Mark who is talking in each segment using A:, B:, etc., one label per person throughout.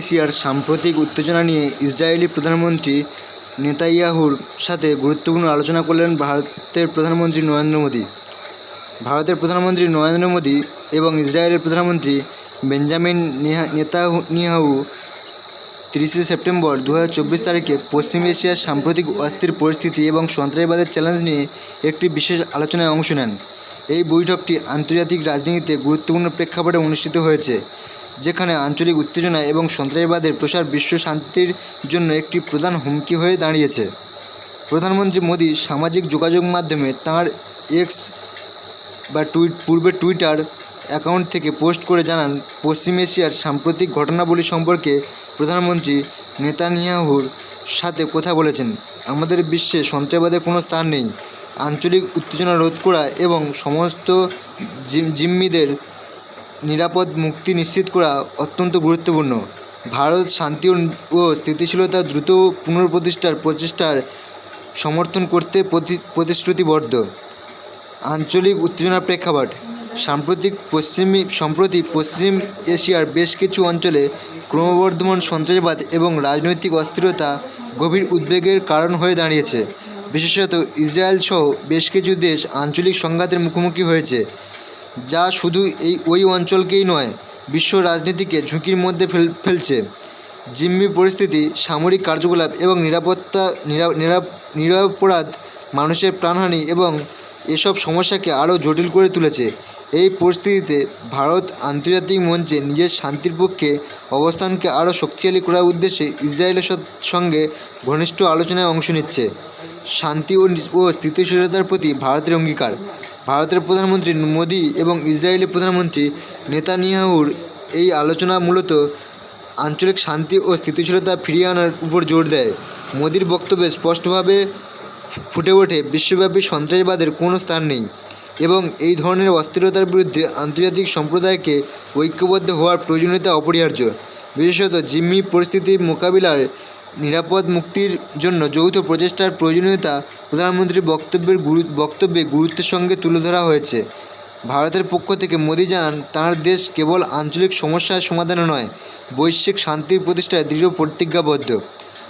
A: এশিয়ার সাম্প্রতিক উত্তেজনা নিয়ে ইসরায়েলি প্রধানমন্ত্রী নেতাইয়াহুর সাথে গুরুত্বপূর্ণ আলোচনা করলেন ভারতের প্রধানমন্ত্রী নরেন্দ্র মোদী। ভারতের প্রধানমন্ত্রী নরেন্দ্র মোদী এবং ইসরায়েলের প্রধানমন্ত্রী বেঞ্জামিন নেহা, নেতানিয়াহু তিরিশে সেপ্টেম্বর দু হাজার চব্বিশ তারিখে পশ্চিম এশিয়ার সাম্প্রতিক অস্থির পরিস্থিতি এবং সন্ত্রাসবাদের চ্যালেঞ্জ নিয়ে একটি বিশেষ আলোচনায় অংশ নেন। এই বৈঠকটি আন্তর্জাতিক রাজনীতিতে গুরুত্বপূর্ণ প্রেক্ষাপটে অনুষ্ঠিত হয়েছে। যেখানে আঞ্চলিক উত্তেজনা এবং সন্ত্রাসবাদের প্রসার বিশ্ব শান্তির জন্য একটি প্রধান হুমকি হয়ে দাঁড়িয়েছে। প্রধানমন্ত্রী মোদী সামাজিক যোগাযোগ মাধ্যমে তাঁর এক্স বা টুইট পূর্বে টুইটার অ্যাকাউন্ট থেকে পোস্ট করে জানান, পশ্চিম এশিয়ার সাম্প্রতিক ঘটনাবলী সম্পর্কে প্রধানমন্ত্রী নেতানিয়াহুর সাথে কথা বলেছেন। আমাদের বিশ্বে সন্ত্রাসবাদের কোনো স্থান নেই। আঞ্চলিক উত্তেজনা রোধ করা এবং সমস্ত জিম, জিম্মিদের নিরাপদ মুক্তি নিশ্চিত করা অত্যন্ত গুরুত্বপূর্ণ। ভারত শান্তি ও স্থিতিশীলতা দ্রুত পুনঃপ্রতিষ্ঠার প্রচেষ্টার সমর্থন করতে প্রতি, প্রতিশ্রুতিবদ্ধ। আঞ্চলিক উত্তেজনার প্রেক্ষাপট। সাম্প্রতিক পশ্চিমী, সম্প্রতি পশ্চিম এশিয়ার বেশ কিছু অঞ্চলে ক্রমবর্ধমান সন্ত্রাসবাদ এবং রাজনৈতিক অস্থিরতা গভীর উদ্বেগের কারণ হয়ে দাঁড়িয়েছে। বিশেষত ইসরায়েল সহ বেশ কিছু দেশ আঞ্চলিক সংঘাতের মুখোমুখি হয়েছে। যা শুধু এই ওই অঞ্চলকেই নয়, বিশ্ব রাজনীতিকে ঝুঁকির মধ্যে ফেল, ফেলছে। জিম্মি পরিস্থিতি, সামরিক কার্যকলাপ এবং নিরাপত্তা নিরাপরাধ নিরাপ নিরপরাধ মানুষের প্রাণহানি এবং এসব সমস্যাকে আরও জটিল করে তুলেছে। এই পরিস্থিতিতে ভারত আন্তর্জাতিক মঞ্চে নিজের শান্তির পক্ষে অবস্থানকে আরও শক্তিশালী করার উদ্দেশ্যে ইসরায়েলের সঙ্গে ঘনিষ্ঠ আলোচনায় অংশ নিচ্ছে। শান্তি ও স্থিতিশীলতার প্রতি ভারতের অঙ্গীকার। ভারতের প্রধানমন্ত্রী মোদী এবং ইসরায়েলের প্রধানমন্ত্রী নেতানিয়াহুর এই আলোচনা মূলত আঞ্চলিক শান্তি ও স্থিতিশীলতা ফিরিয়ে আনার উপর জোর দেয়। মোদির বক্তব্যে স্পষ্টভাবে ফুটে ওঠে, বিশ্বব্যাপী সন্ত্রাসবাদের কোনো স্থান নেই। এবং এই ধরনের অস্থিরতার বিরুদ্ধে আন্তর্জাতিক সম্প্রদায়কে ঐক্যবদ্ধ হওয়ার প্রয়োজনীয়তা অপরিহার্য। বিশেষত জিম্মি পরিস্থিতির মোকাবিলায় নিরাপদ মুক্তির জন্য যৌথ প্রচেষ্টার প্রয়োজনীয়তা প্রধানমন্ত্রীর বক্তব্যের গুরু বক্তব্যে গুরুত্বের সঙ্গে তুলে ধরা হয়েছে। ভারতের পক্ষ থেকে মোদী জানান, তাঁর দেশ কেবল আঞ্চলিক সমস্যার সমাধানে নয়, বৈশ্বিক শান্তির প্রতিষ্ঠায় দৃঢ় প্রতিজ্ঞাবদ্ধ।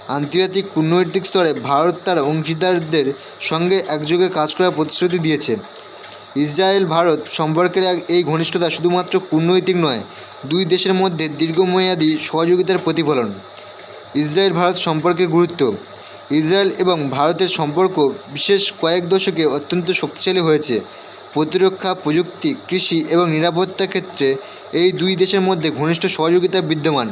A: আন্তর্জাতিক কূটনৈতিক স্তরে ভারত তার অংশীদারদের সঙ্গে একযোগে কাজ করার প্রতিশ্রুতি দিয়েছে। ইসরায়েল ভারত সম্পর্কের এই ঘনিষ্ঠতা শুধুমাত্র কূটনৈতিক নয়, দুই দেশের মধ্যে দীর্ঘমেয়াদী সহযোগিতার প্রতিফলন। ইসরায়েল ভারত সম্পর্কের গুরুত্ব। ইসরায়েল এবং ভারতের সম্পর্ক বিশেষ কয়েক দশকে অত্যন্ত শক্তিশালী হয়েছে। প্রতিরক্ষা, প্রযুক্তি, কৃষি এবং নিরাপত্তা ক্ষেত্রে এই দুই দেশের মধ্যে ঘনিষ্ঠ সহযোগিতা বিদ্যমান।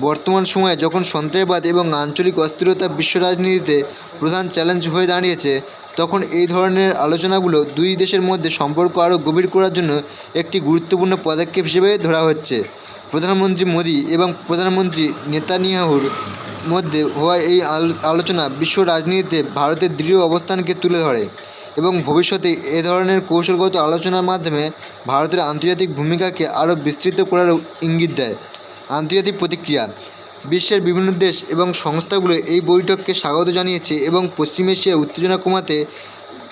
A: বর্তমান সময়ে যখন সন্ত্রাসবাদ এবং আঞ্চলিক অস্থিরতা বিশ্ব রাজনীতিতে প্রধান চ্যালেঞ্জ হয়ে দাঁড়িয়েছে তখন এই ধরনের আলোচনাগুলো দুই দেশের মধ্যে সম্পর্ক আরও গভীর করার জন্য একটি গুরুত্বপূর্ণ পদক্ষেপ হিসেবে ধরা হচ্ছে। প্রধানমন্ত্রী মোদী এবং প্রধানমন্ত্রী নেতানিয়াহুর মধ্যে হওয়া এই আল- আলোচনা বিশ্ব রাজনীতিতে ভারতের দৃঢ় অবস্থানকে তুলে ধরে এবং ভবিষ্যতে এ ধরনের কৌশলগত আলোচনার মাধ্যমে ভারতের আন্তর্জাতিক ভূমিকাকে আরও বিস্তৃত করার ইঙ্গিত দেয়। আন্তর্জাতিক প্রতিক্রিয়া বিশ্বের বিভিন্ন দেশ এবং সংস্থাগুলো এই বৈঠককে স্বাগত জানিয়েছে এবং পশ্চিম এশিয়ার উত্তেজনা কমাতে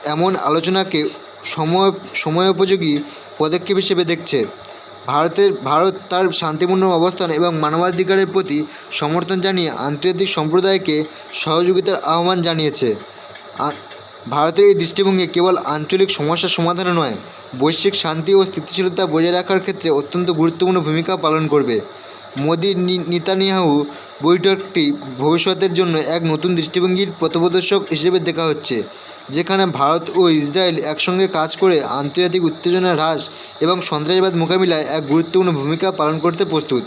A: এমন আলোচনাকে সময়, সময়োপযোগী পদক্ষেপ হিসেবে দেখছে। ভারতের, ভারত তার শান্তিপূর্ণ অবস্থান এবং মানবাধিকারের প্রতি সমর্থন জানিয়ে আন্তর্জাতিক সম্প্রদায়কে সহযোগিতার আহ্বান জানিয়েছে। ভারতের এই দৃষ্টিভঙ্গি কেবল আঞ্চলিক সমস্যার সমাধানে নয়, বৈশ্বিক শান্তি ও স্থিতিশীলতা বজায় রাখার ক্ষেত্রে অত্যন্ত গুরুত্বপূর্ণ ভূমিকা পালন করবে। মোদি নেতানিয়াহু বৈঠকটি ভবিষ্যতের জন্য এক নতুন দৃষ্টিভঙ্গির পথপ্রদর্শক হিসেবে দেখা হচ্ছে, যেখানে ভারত ও ইসরায়েল একসঙ্গে কাজ করে আন্তর্জাতিক উত্তেজনা হ্রাস এবং সন্ত্রাসবাদ মোকাবিলায় এক গুরুত্বপূর্ণ ভূমিকা পালন করতে প্রস্তুত।